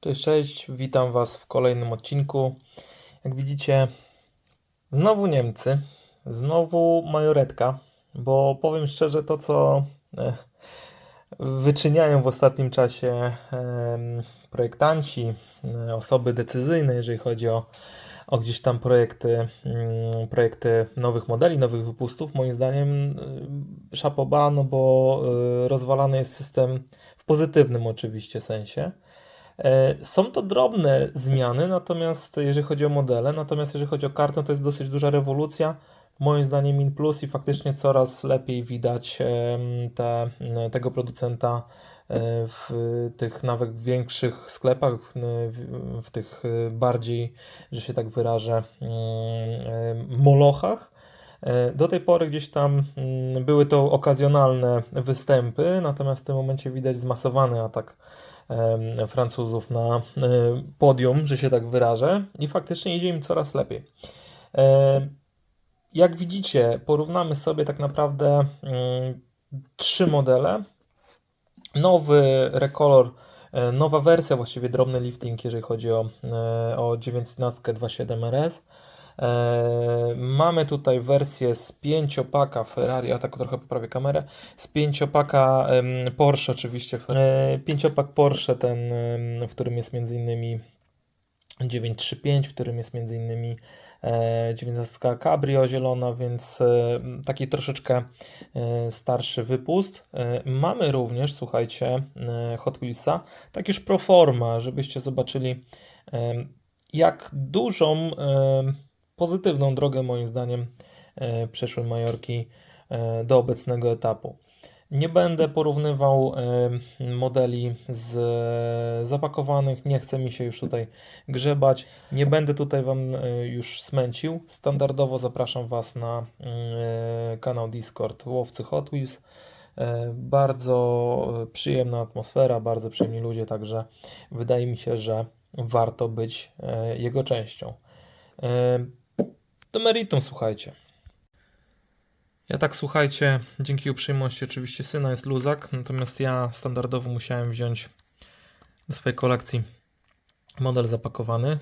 Cześć, witam Was w kolejnym odcinku. Jak widzicie, znowu Niemcy, znowu majoretka, bo powiem szczerze, to co e, wyczyniają w ostatnim czasie projektanci, e, osoby decyzyjne, jeżeli chodzi o, o gdzieś tam projekty, mm, projekty nowych modeli, nowych wypustów, moim zdaniem szapoba, no bo y, rozwalany jest system w pozytywnym oczywiście sensie. E, Są to drobne zmiany, natomiast jeżeli chodzi o modele, natomiast jeżeli chodzi o kartę, to jest dosyć duża rewolucja. Moim zdaniem in plus i faktycznie coraz lepiej widać te, tego producenta e, w tych nawet większych sklepach, w, tych e, bardziej, że się tak wyrażę, mm, e, molochach. E, Do tej pory gdzieś tam mm, były to okazjonalne występy, natomiast w tym momencie widać zmasowany atak Francuzów na podium, że się tak wyrażę, i faktycznie idzie im coraz lepiej. Jak widzicie, porównamy sobie tak naprawdę trzy modele. Nowy Recolor, e, nowa wersja, właściwie drobny lifting, jeżeli chodzi o, e, o 19 2.7 RS. E, Mamy tutaj wersję z pięciopaka Ferrari, a tak trochę poprawię kamerę, z pięciopaka Porsche oczywiście, e, pięciopak Porsche ten, w którym jest między innymi 935, w którym jest między innymi e, 19 Cabrio zielona, więc e, taki troszeczkę e, starszy wypust. E, mamy również, słuchajcie, e, Hot Wheelsa, tak już pro forma, żebyście zobaczyli e, jak dużą e, pozytywną drogę moim zdaniem e, przeszły Majorki e, do obecnego etapu. Nie będę porównywał e, modeli z zapakowanych, nie chce mi się już tutaj grzebać. Nie będę tutaj Wam już smęcił. Standardowo zapraszam Was na kanał Discord Łowcy Hot Wheels. Bardzo przyjemna atmosfera, bardzo przyjemni ludzie, także wydaje mi się, że warto być jego częścią. Do meritum, słuchajcie. Ja tak słuchajcie, dzięki uprzejmości oczywiście syna jest luzak, natomiast ja standardowo musiałem wziąć do swojej kolekcji model zapakowany.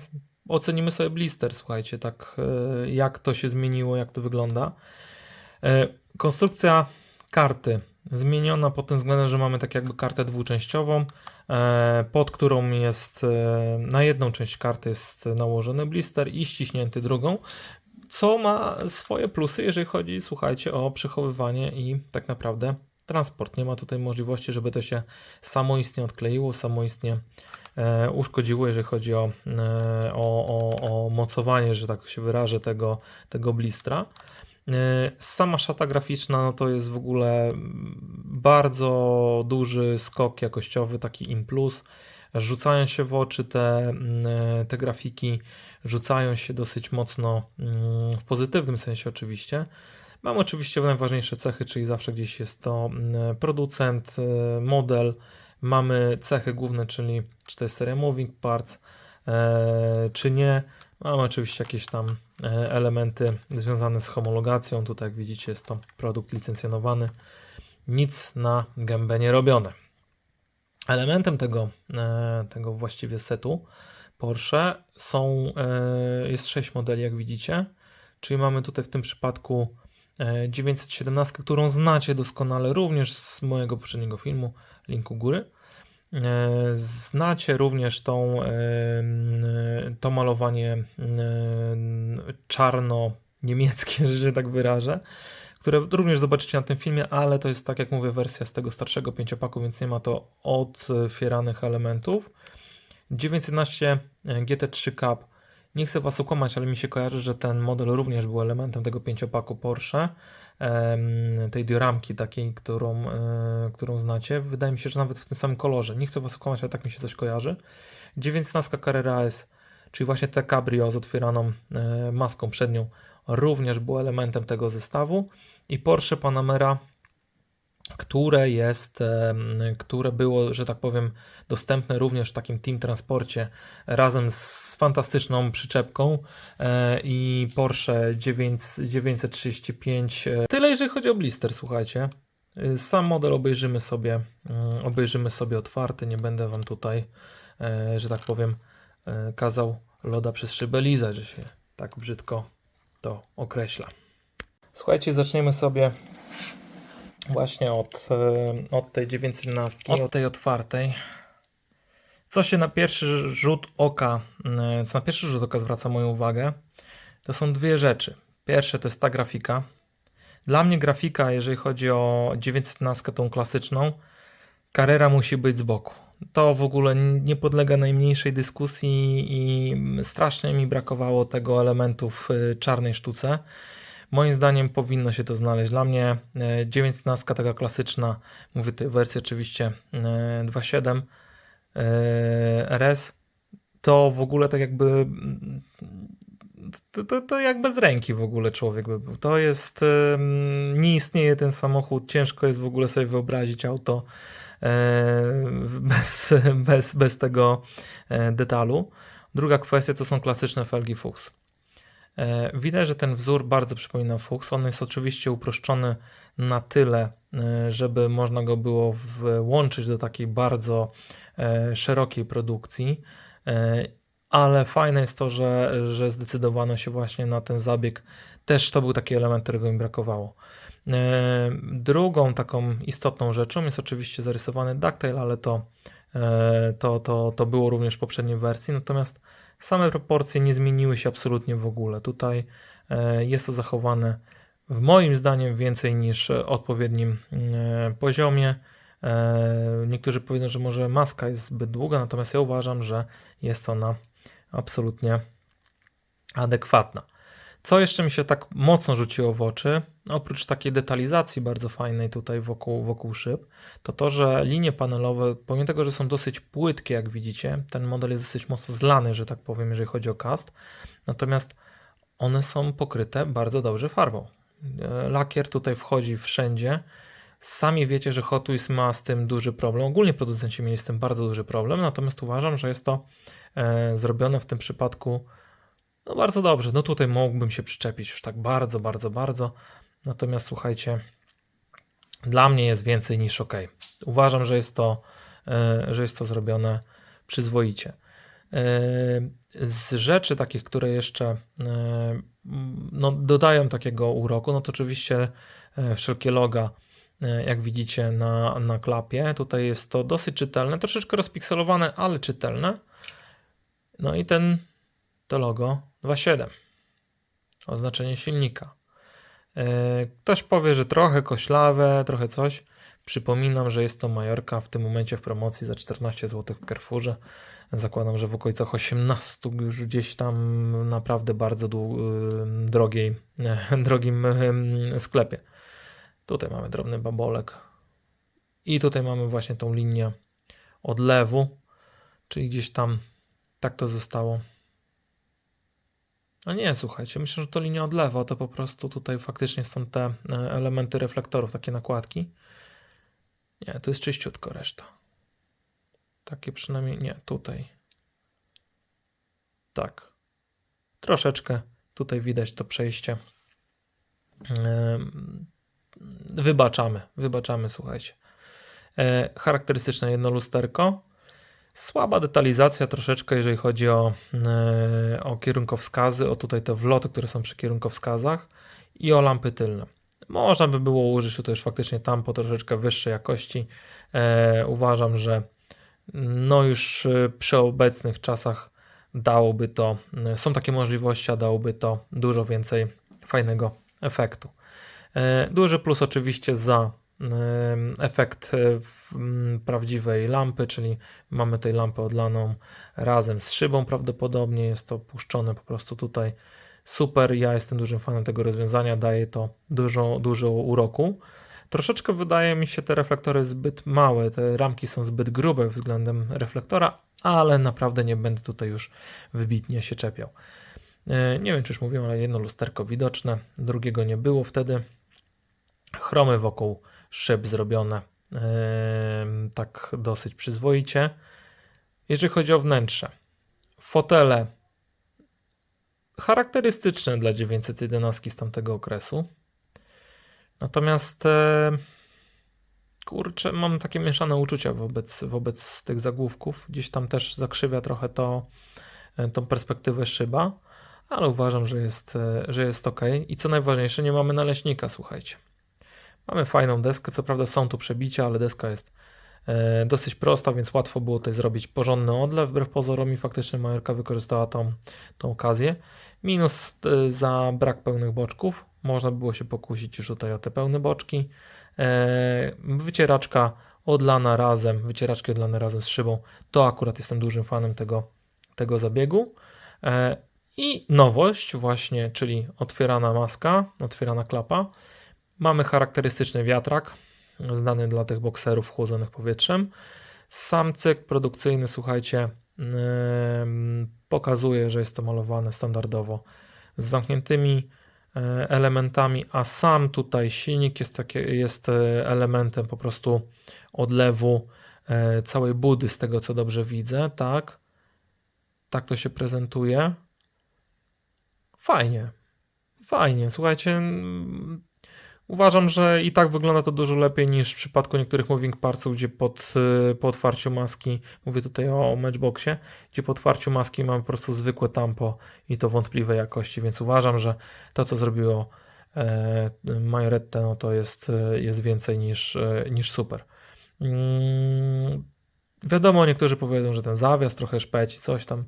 Ocenimy sobie blister, słuchajcie, tak e, jak to się zmieniło, jak to wygląda. E, Konstrukcja karty zmieniona pod tym względem, że mamy tak jakby kartę dwuczęściową, e, pod którą jest na jedną część karty jest nałożony blister i ściśnięty drugą, co ma swoje plusy, jeżeli chodzi, słuchajcie, o przechowywanie i tak naprawdę transport. Nie ma tutaj możliwości, żeby to się samoistnie odkleiło, samoistnie e, uszkodziło, jeżeli chodzi o, e, o, o, o mocowanie, że tak się wyrażę, tego, tego blistra. E, Sama szata graficzna no to jest w ogóle bardzo duży skok jakościowy, taki in plus. Rzucają się w oczy te, mm, te grafiki, rzucają się dosyć mocno mm, w pozytywnym sensie oczywiście. Mam oczywiście najważniejsze cechy, czyli zawsze gdzieś jest to mm, producent, e, model. Mamy cechy główne, czyli czy to jest seria Moving Parts, e, czy nie. Mamy oczywiście jakieś tam e, elementy związane z homologacją. Tutaj, jak widzicie, jest to produkt licencjonowany. Nic na gębę nie robione. Elementem tego, e, tego właściwie setu Porsche są, e, jest 6 modeli, jak widzicie. Czyli mamy tutaj w tym przypadku e, 917, którą znacie doskonale również z mojego poprzedniego filmu, linku góry. E, Znacie również tą, e, to malowanie e, czarno-niemieckie, że się tak wyrażę, które również zobaczycie na tym filmie, ale to jest tak jak mówię wersja z tego starszego pięciopaku, więc nie ma to otwieranych elementów. 911 GT3 Cup. Nie chcę Was okłamać, ale mi się kojarzy, że ten model również był elementem tego pięciopaku Porsche, tej dioramki takiej, którą, e, którą znacie. Wydaje mi się, że nawet w tym samym kolorze. Nie chcę Was okłamać, ale tak mi się coś kojarzy. 19 Carrera S, czyli właśnie te cabrio z otwieraną e, maską przednią, również było elementem tego zestawu. I Porsche Panamera które jest, które było, że tak powiem, dostępne również w takim team transporcie razem z fantastyczną przyczepką e, i Porsche 9, 935. e, Tyle jeżeli chodzi o blister, słuchajcie. E, Sam model obejrzymy sobie, mm, obejrzymy sobie otwarty, nie będę Wam tutaj że tak powiem, kazał loda przez szybę lizać, że się tak brzydko to określa. Słuchajcie, zaczniemy sobie właśnie od, e, od tej 911, od tej otwartej. Co się na pierwszy rzut oka, e, co na pierwszy rzut oka zwraca moją uwagę, to są dwie rzeczy. Pierwsze to jest ta grafika. Dla mnie grafika, jeżeli chodzi o 911 tą klasyczną, Carrera musi być z boku. To w ogóle nie podlega najmniejszej dyskusji i strasznie mi brakowało tego elementu w y, czarnej sztuce. Moim zdaniem powinno się to znaleźć. Dla mnie 19 taka klasyczna, mówię tej wersji oczywiście 2.7 y, RS, to w ogóle tak jakby to, to, to jak bez ręki w ogóle człowiek by był. To jest, nie istnieje ten samochód, ciężko jest w ogóle sobie wyobrazić auto bez, bez, bez tego e, detalu. Druga kwestia to są klasyczne felgi Fuchs. E, widać, że ten wzór bardzo przypomina Fuchs. On jest oczywiście uproszczony na tyle, żeby można go było włączyć do takiej bardzo szerokiej produkcji ale fajne jest to, że, że zdecydowano się właśnie na ten zabieg. Też to był taki element, którego mi brakowało. E, drugą taką istotną rzeczą jest oczywiście zarysowany ducktail, ale to, e, to, to, to było również w poprzedniej wersji, natomiast same proporcje nie zmieniły się absolutnie w ogóle. Tutaj e, jest to zachowane w moim zdaniem więcej niż odpowiednim poziomie. Niektórzy powiedzą, że może maska jest zbyt długa, natomiast ja uważam, że jest ona absolutnie adekwatna. Co jeszcze mi się tak mocno rzuciło w oczy, oprócz takiej detalizacji bardzo fajnej tutaj wokół, wokół szyb, to to, że linie panelowe, pomimo tego, że są dosyć płytkie, jak widzicie, ten model jest dosyć mocno zlany, że tak powiem, jeżeli chodzi o cast, natomiast one są pokryte bardzo dobrze farbą. E, lakier tutaj wchodzi wszędzie. Sami wiecie, że Hot Wheels ma z tym duży problem. Ogólnie producenci mieli z tym bardzo duży problem, natomiast uważam, że jest to e, zrobione w tym przypadku no bardzo dobrze. No tutaj mógłbym się przyczepić już tak bardzo, bardzo, bardzo. Natomiast słuchajcie, dla mnie jest więcej niż ok. Uważam, że jest to, e, że jest to zrobione przyzwoicie. E, z rzeczy takich, które jeszcze e, no, dodają takiego uroku, no to oczywiście wszelkie loga, jak widzicie na, na klapie. Tutaj jest to dosyć czytelne, troszeczkę rozpikselowane, ale czytelne. No i ten, to logo 2.7, oznaczenie silnika. E, ktoś powie, że trochę koślawe, trochę coś. Przypominam, że jest to Majorka w tym momencie w promocji za 14 zł w Carrefourze. Zakładam, że w okolicach 18 już gdzieś tam naprawdę bardzo drogiej, drogim sklepie. Tutaj mamy drobny babolek. I tutaj mamy właśnie tą linię odlewu, czyli gdzieś tam tak to zostało. A nie, słuchajcie, myślę, że to linia odlewa, to po prostu tutaj faktycznie są te e, elementy reflektorów, takie nakładki. Nie, to jest czyściutko reszta. Takie przynajmniej, nie, tutaj. Tak. Troszeczkę tutaj widać to przejście. Wybaczamy, wybaczamy, słuchajcie. E, charakterystyczne jedno lusterko. Słaba detalizacja troszeczkę, jeżeli chodzi o, e, o kierunkowskazy, o tutaj te wloty, które są przy kierunkowskazach i o lampy tylne. Można by było użyć tu też faktycznie tampo troszeczkę wyższej jakości. E, uważam, że no już e, przy obecnych czasach dałoby to, e, są takie możliwości, a dałoby to dużo więcej fajnego efektu. E, duży plus oczywiście za efekt e, prawdziwej lampy, czyli mamy tej lampę odlaną razem z szybą prawdopodobnie, jest to puszczone po prostu tutaj super, ja jestem dużym fanem tego rozwiązania, daje to dużo, dużo uroku. Troszeczkę wydaje mi się te reflektory zbyt małe, te ramki są zbyt grube względem reflektora, ale naprawdę nie będę tutaj już wybitnie się czepiał. E, nie wiem, czy już mówiłem, ale jedno lusterko widoczne, drugiego nie było wtedy. Chromy wokół szyb zrobione tak dosyć przyzwoicie. Jeżeli chodzi o wnętrze, fotele charakterystyczne dla 911 z tamtego okresu. Natomiast kurczę, mam takie mieszane uczucia wobec, wobec tych zagłówków. Gdzieś tam też zakrzywia trochę to, e, tą perspektywę szyba, ale uważam, że jest, e, że jest ok. I co najważniejsze, nie mamy naleśnika, słuchajcie. Mamy fajną deskę, co prawda są tu przebicia, ale deska jest e, dosyć prosta, więc łatwo było tutaj zrobić porządny odlew. Wbrew pozorom i faktycznie Majorka wykorzystała tą, tą okazję. Minus e, za brak pełnych boczków. Można było się pokusić już tutaj o te pełne boczki. E, wycieraczka odlana razem, wycieraczki odlane razem z szybą. To akurat jestem dużym fanem tego, tego zabiegu. I nowość właśnie, czyli otwierana maska, otwierana klapa. Mamy charakterystyczny wiatrak, znany dla tych bokserów chłodzonych powietrzem. Sam cykl produkcyjny, słuchajcie, pokazuje, że jest to malowane standardowo z zamkniętymi e, elementami, a sam tutaj silnik jest, takie, jest e, elementem po prostu odlewu e, całej budy, z tego co dobrze widzę, tak? Tak to się prezentuje. Fajnie. Fajnie. Słuchajcie, uważam, że i tak wygląda to dużo lepiej niż w przypadku niektórych moving partsów, gdzie pod, y, po otwarciu maski, mówię tutaj o matchboxie, gdzie po otwarciu maski mamy po prostu zwykłe tampo i to wątpliwej jakości, więc uważam, że to, co zrobiło e, Majorette, no to jest, e, jest więcej niż, e, niż super. Mm, wiadomo, niektórzy powiedzą, że ten zawias trochę szpeci, coś tam.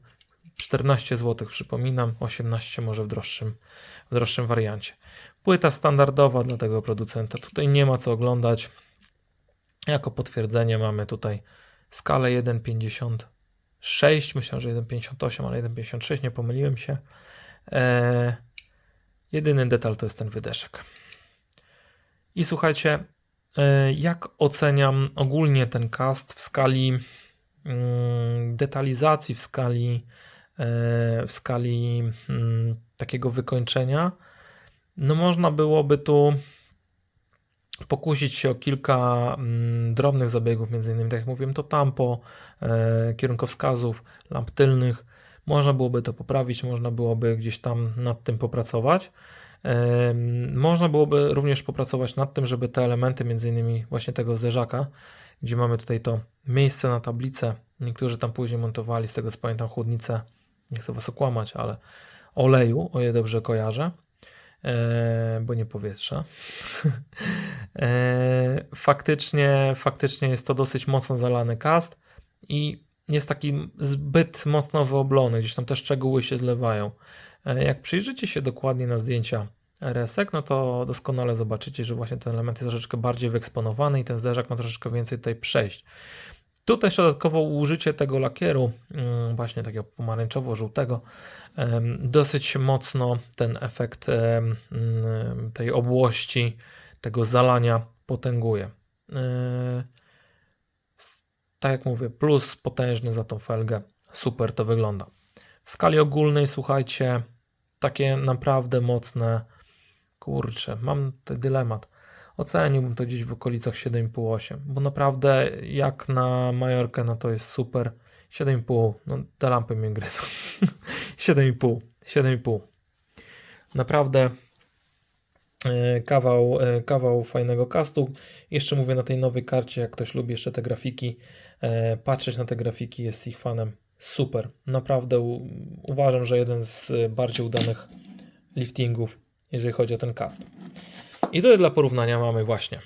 14 zł, przypominam, 18 może w droższym, w droższym wariancie. Płyta standardowa dla tego producenta. Tutaj nie ma co oglądać. Jako potwierdzenie mamy tutaj skalę 1,56. Myślałem, że 1,58, ale 1,56. Nie pomyliłem się. Eee, jedyny detal to jest ten wydeszek. I słuchajcie, e, jak oceniam ogólnie ten cast w skali mm, detalizacji, w skali, w skali mm, takiego wykończenia? No można byłoby tu pokusić się o kilka mm, drobnych zabiegów, między innymi, tak jak mówiłem, to tampo, e, kierunkowskazów, lamp tylnych. Można byłoby to poprawić, można byłoby gdzieś tam nad tym popracować. E, można byłoby również popracować nad tym, żeby te elementy, między innymi właśnie tego zderzaka, gdzie mamy tutaj to miejsce na tablicę, niektórzy tam później montowali, z tego co pamiętam, chłodnicę, nie chcę Was okłamać, ale oleju, o ile dobrze kojarzę, e, bo nie powietrza. e, faktycznie, faktycznie jest to dosyć mocno zalany cast i jest taki zbyt mocno wyoblony, gdzieś tam te szczegóły się zlewają. E, jak przyjrzycie się dokładnie na zdjęcia RS-ek, no to doskonale zobaczycie, że właśnie ten element jest troszeczkę bardziej wyeksponowany i ten zderzak ma troszeczkę więcej tutaj przejść. Tutaj dodatkowo użycie tego lakieru, mm, właśnie takiego pomarańczowo-żółtego, dosyć mocno ten efekt mm, tej obłości, tego zalania potęguje. E, Tak jak mówię, plus potężny za tą felgę. Super to wygląda. W skali ogólnej, słuchajcie, takie naprawdę mocne. Kurczę, mam ten dylemat. Oceniłbym to gdzieś w okolicach 7,5-8, bo naprawdę jak na Majorkę, no to jest super. 7,5, no te lampy mnie gryzą. 7,5, 7,5. Naprawdę e, kawał, e, kawał fajnego castu. Jeszcze mówię na tej nowej karcie, jak ktoś lubi jeszcze te grafiki, e, patrzeć na te grafiki, jest ich fanem. Super. Naprawdę uważam, że jeden z bardziej udanych liftingów, jeżeli chodzi o ten cast. I tutaj dla porównania mamy właśnie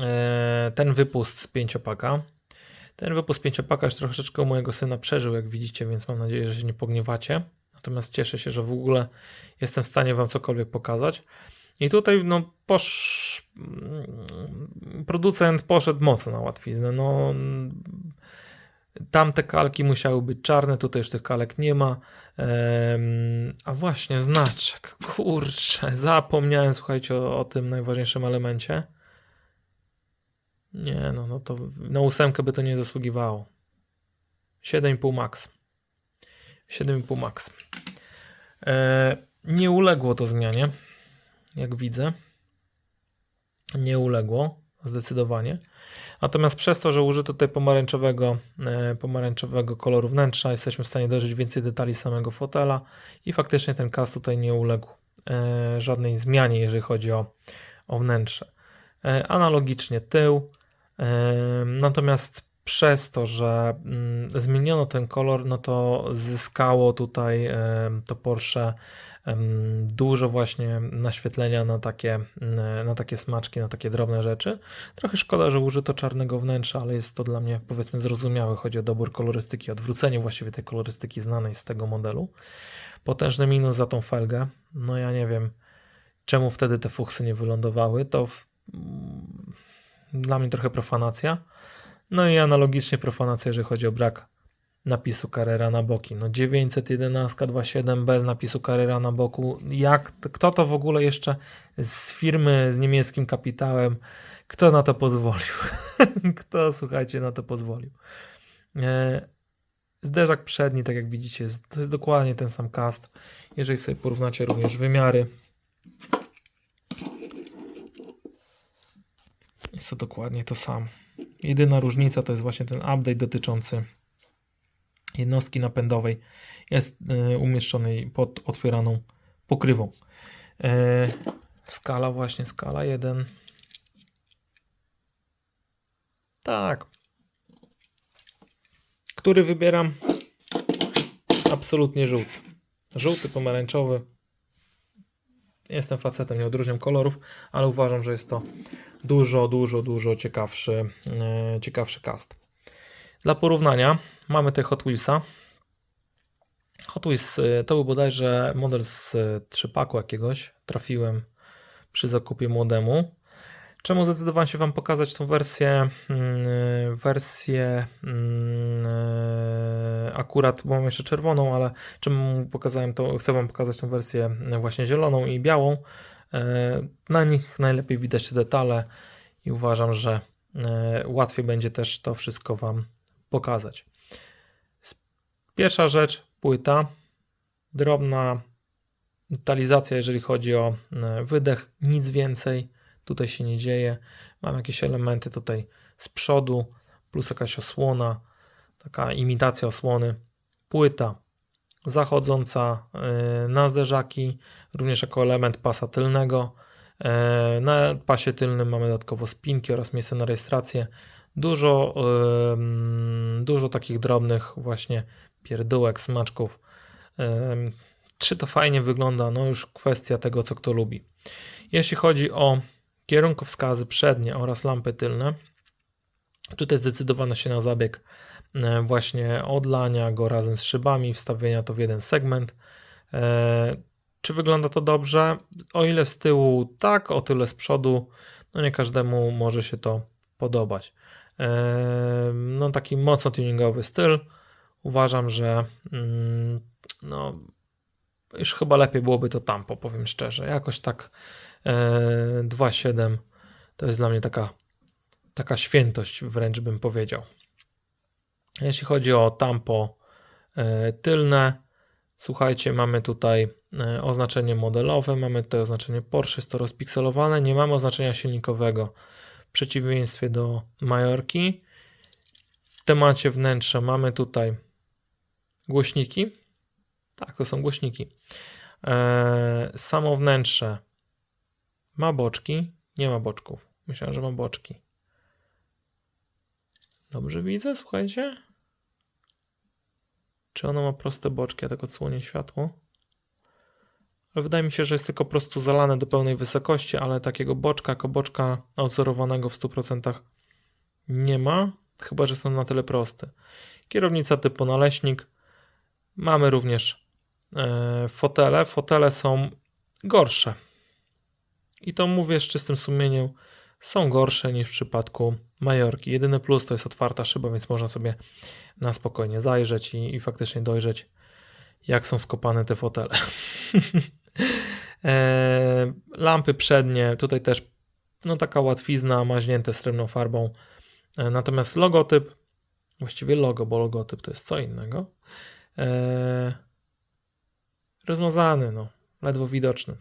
e, ten wypust z pięciopaka. Ten wypust pięciopaka już troszeczkę mojego syna przeżył, jak widzicie, więc mam nadzieję, że się nie pogniewacie. Natomiast cieszę się, że w ogóle jestem w stanie Wam cokolwiek pokazać. I tutaj no, posz... mm, producent poszedł mocno na łatwiznę. No, tamte kalki musiały być czarne, tutaj już tych kalek nie ma. A właśnie, znaczek. Kurczę, zapomniałem, słuchajcie, o, o tym najważniejszym elemencie. Nie, no, no to na ósemkę by to nie zasługiwało. 7,5 max. 7,5 max. E, nie uległo to zmianie, jak widzę. Nie uległo, zdecydowanie. Natomiast przez to, że użyto tutaj pomarańczowego, e, pomarańczowego koloru wnętrza, jesteśmy w stanie dojrzeć więcej detali samego fotela i faktycznie ten cast tutaj nie uległ e, żadnej zmianie, jeżeli chodzi o, o wnętrze. E, analogicznie tył. Natomiast przez to, że mm, zmieniono ten kolor, no to zyskało tutaj to Porsche dużo właśnie naświetlenia na takie, na takie smaczki, na takie drobne rzeczy. Trochę szkoda, że użyto czarnego wnętrza, ale jest to dla mnie powiedzmy zrozumiałe. Chodzi o dobór kolorystyki, odwrócenie właściwie tej kolorystyki znanej z tego modelu. Potężny minus za tą felgę. No ja nie wiem, czemu wtedy te fuchsy nie wylądowały. To w, mm, dla mnie trochę profanacja. No i analogicznie profanacja, jeżeli chodzi o brak napisu Carrera na boki. No 911 2.7 bez napisu Carrera na boku. Jak, kto to w ogóle jeszcze z firmy z niemieckim kapitałem, kto na to pozwolił? kto, słuchajcie, na to pozwolił? E, Zderzak przedni, tak jak widzicie, to jest dokładnie ten sam cast. Jeżeli sobie porównacie również wymiary, jest to dokładnie to samo. Jedyna różnica to jest właśnie ten update dotyczący jednostki napędowej. Jest e, umieszczony pod otwieraną pokrywą. E, skala właśnie, skala 1. Tak. Który wybieram? Absolutnie żółty. Żółty, pomarańczowy. Jestem facetem, nie odróżniam kolorów, ale uważam, że jest to dużo, dużo, dużo ciekawszy, e, ciekawszy cast. Dla porównania mamy tutaj Hot Wheelsa. Hot Wheels e, to był bodajże model z e, trzypaku jakiegoś. Trafiłem przy zakupie młodemu. Czemu zdecydowałem się Wam pokazać tą wersję? mm, Wersję mm, akurat, bo mam jeszcze czerwoną, ale czemu pokazałem to? Chcę Wam pokazać tą wersję właśnie zieloną i białą. Na nich najlepiej widać te detale i uważam, że łatwiej będzie też to wszystko Wam pokazać. Pierwsza rzecz, płyta. Drobna detalizacja, jeżeli chodzi o e, wydech, nic więcej tutaj się nie dzieje. Mam jakieś elementy tutaj z przodu, plus jakaś osłona, taka imitacja osłony. Płyta zachodząca e, na zderzaki, również jako element pasa tylnego. E, Na pasie tylnym mamy dodatkowo spinki oraz miejsce na rejestrację. Dużo, dużo takich drobnych właśnie pierdółek, smaczków. Czy to fajnie wygląda? No już kwestia tego, co kto lubi. Jeśli chodzi o kierunkowskazy przednie oraz lampy tylne, tutaj zdecydowano się na zabieg właśnie odlania go razem z szybami, wstawienia to w jeden segment. E, Czy wygląda to dobrze? O ile z tyłu tak, o tyle z przodu, no nie każdemu może się to podobać. E, No taki mocno tuningowy styl. Uważam, że mm, no już chyba lepiej byłoby to tampo, powiem szczerze. Jakoś tak e, 2.7 to jest dla mnie taka, taka świętość, wręcz bym powiedział. Jeśli chodzi o tampo e, tylne, słuchajcie, mamy tutaj e, oznaczenie modelowe, mamy tutaj oznaczenie Porsche, jest to rozpikselowane, nie mamy oznaczenia silnikowego w przeciwieństwie do Majorki. W temacie wnętrza mamy tutaj głośniki. Tak, to są głośniki. Eee, samo wnętrze ma boczki, nie ma boczków. Myślałem, że ma boczki. Dobrze widzę, słuchajcie. Czy ono ma proste boczki? Ja tak odsłonię światło. Ale wydaje mi się, że jest tylko po prostu zalane do pełnej wysokości, ale takiego boczka jako boczka odzorowanego w 100% nie ma. Chyba, że są na tyle proste. Kierownica typu naleśnik. Mamy również e, fotele. Fotele są gorsze. I to mówię z czystym sumieniem. Są gorsze niż w przypadku Majorki. Jedyny plus to jest otwarta szyba, więc można sobie na spokojnie zajrzeć i, i faktycznie dojrzeć, jak są skopane te fotele. e, lampy przednie, tutaj też no taka łatwizna, maźnięte srebrną farbą. E, natomiast logotyp, właściwie logo, bo logotyp to jest co innego. E, rozmazany, no, ledwo widoczny.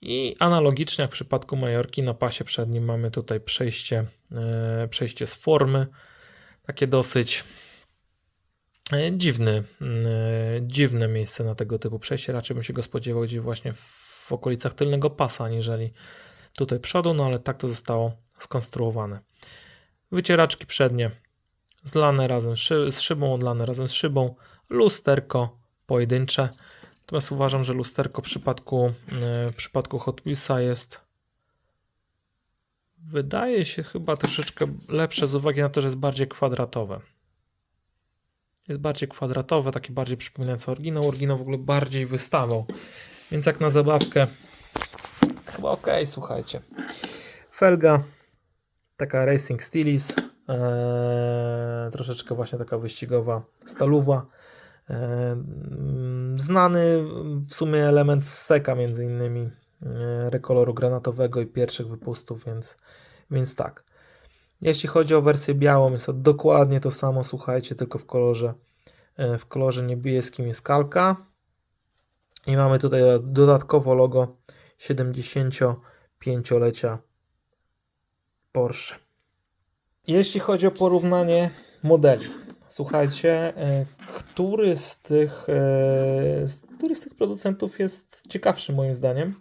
I analogicznie jak w przypadku Majorki na pasie przednim mamy tutaj przejście, przejście z formy. Takie dosyć dziwny, e, dziwne miejsce na tego typu przejście. Raczej bym się go spodziewał gdzieś właśnie w okolicach tylnego pasa, aniżeli tutaj przodu, no ale tak to zostało skonstruowane. wycieraczki przednie zlane razem z, szy- z szybą, odlane razem z szybą, lusterko pojedyncze. Natomiast uważam, że lusterko w przypadku, yy, w przypadku Hot Wheelsa jest wydaje się chyba troszeczkę lepsze z uwagi na to, że jest bardziej kwadratowe. Jest bardziej kwadratowe, takie bardziej przypominające oryginał. Oryginał w ogóle bardziej wystawał. Więc jak na zabawkę chyba ok, słuchajcie. Felga, taka Racing Stilis, eee, troszeczkę właśnie taka wyścigowa stalowa. Eee, znany w sumie element z seka między innymi eee, rekoloru granatowego i pierwszych wypustów, więc, więc tak. Jeśli chodzi o wersję białą, jest to dokładnie to samo, słuchajcie, tylko w kolorze, e, w kolorze niebieskim jest kalka. I mamy tutaj dodatkowo logo 75-lecia Porsche. Jeśli chodzi o porównanie modeli, słuchajcie, e, który z tych, e, który z tych producentów jest ciekawszy moim zdaniem?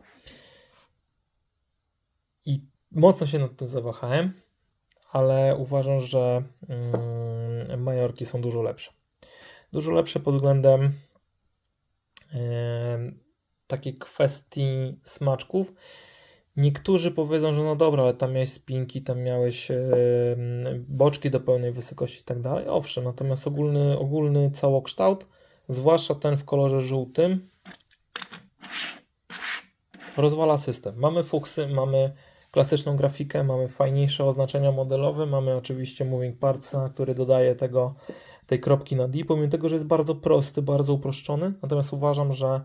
I mocno się nad tym zawahałem, ale uważam, że mm, Majorki są dużo lepsze. Dużo lepsze pod względem em, takiej kwestii smaczków. Niektórzy powiedzą, że no dobra, ale tam miałeś spinki, tam miałeś boczki do pełnej wysokości i tak dalej. Owszem, natomiast ogólny, ogólny całokształt, zwłaszcza ten w kolorze żółtym, rozwala system. Mamy fuksy, mamy klasyczną grafikę, mamy fajniejsze oznaczenia modelowe, mamy oczywiście moving partsa, który dodaje tego, tej kropki na D, pomimo tego, że jest bardzo prosty, bardzo uproszczony, natomiast uważam, że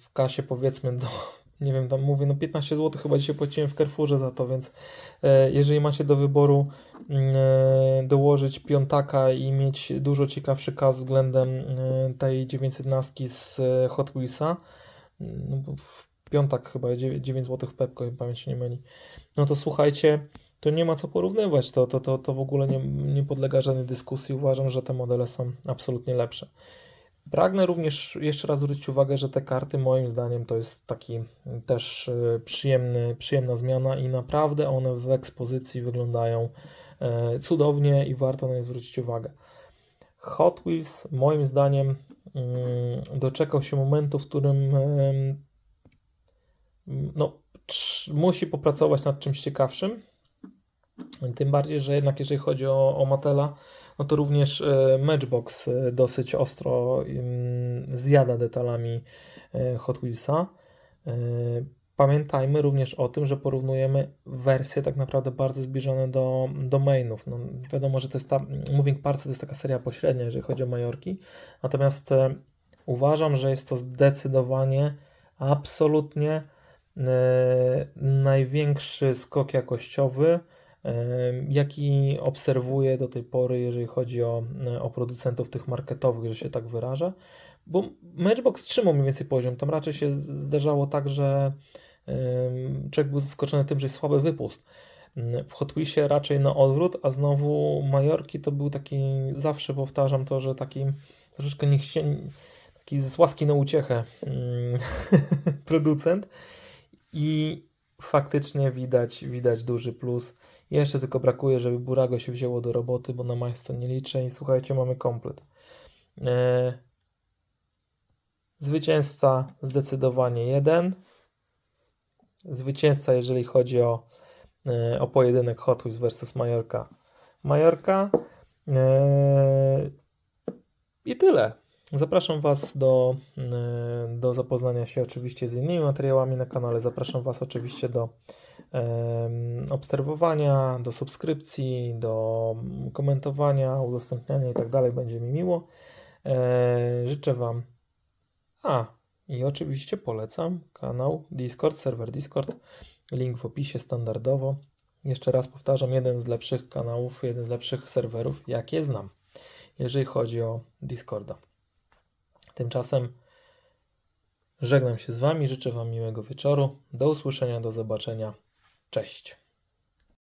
w kasie powiedzmy do, nie wiem, tam mówię, no 15 zł chyba dzisiaj płaciłem w Carrefourze za to, więc e, jeżeli macie do wyboru mm, e, dołożyć piątaka i mieć dużo ciekawszy kas względem e, tej 911 z Hot Wheelsa, no bo w piątak chyba 9, 9 zł w Pepko, pamięć nie myli. No to słuchajcie, to nie ma co porównywać, to, to, to, to w ogóle nie, nie podlega żadnej dyskusji. Uważam, że te modele są absolutnie lepsze. Pragnę również jeszcze raz zwrócić uwagę, że te karty moim zdaniem to jest taki też e, przyjemny, przyjemna zmiana i naprawdę one w ekspozycji wyglądają e, cudownie i warto na nie zwrócić uwagę. Hot Wheels moim zdaniem mm, doczekał się momentu, w którym no, musi popracować nad czymś ciekawszym. Tym bardziej, że jednak jeżeli chodzi o, o Matela, no to również e, Matchbox e, dosyć ostro zjada detalami e, Hot Wheelsa. Pamiętajmy również o tym, że porównujemy wersje tak naprawdę bardzo zbliżone do, do mainów. No, wiadomo, że to jest ta Moving Parts to jest taka seria pośrednia, jeżeli chodzi o Majorki. Natomiast uważam, że jest to zdecydowanie, absolutnie największy skok jakościowy, e, jaki obserwuję do tej pory, jeżeli chodzi o, o producentów tych marketowych, że się tak wyrażę. Bo Matchbox trzymał mniej więcej poziom. Tam raczej się zdarzało tak, że człowiek był zaskoczony tym, że jest słaby wypust. W Hot Wheelsie raczej na odwrót, a znowu Majorki to był taki, zawsze powtarzam to, że taki troszeczkę niech się, taki z łaski na uciechę ym, producent i faktycznie widać, widać duży plus. Jeszcze tylko brakuje, żeby Burago się wzięło do roboty, bo na Majsto nie liczę i słuchajcie, mamy komplet. E, Zwycięzca zdecydowanie jeden. Zwycięzca, jeżeli chodzi o, e, o pojedynek Hot Wheels versus Majorka. Majorka. E, I tyle. Zapraszam Was do, e, do zapoznania się oczywiście z innymi materiałami na kanale. Zapraszam Was oczywiście do obserwowania, do subskrypcji, do komentowania, udostępniania i tak dalej. Będzie mi miło. E, Życzę Wam. A, i oczywiście polecam kanał Discord, serwer Discord. Link w opisie standardowo. Jeszcze raz powtarzam, jeden z lepszych kanałów, jeden z lepszych serwerów, jakie znam, jeżeli chodzi o Discorda. Tymczasem żegnam się z Wami, życzę Wam miłego wieczoru. Do usłyszenia, do zobaczenia. Cześć.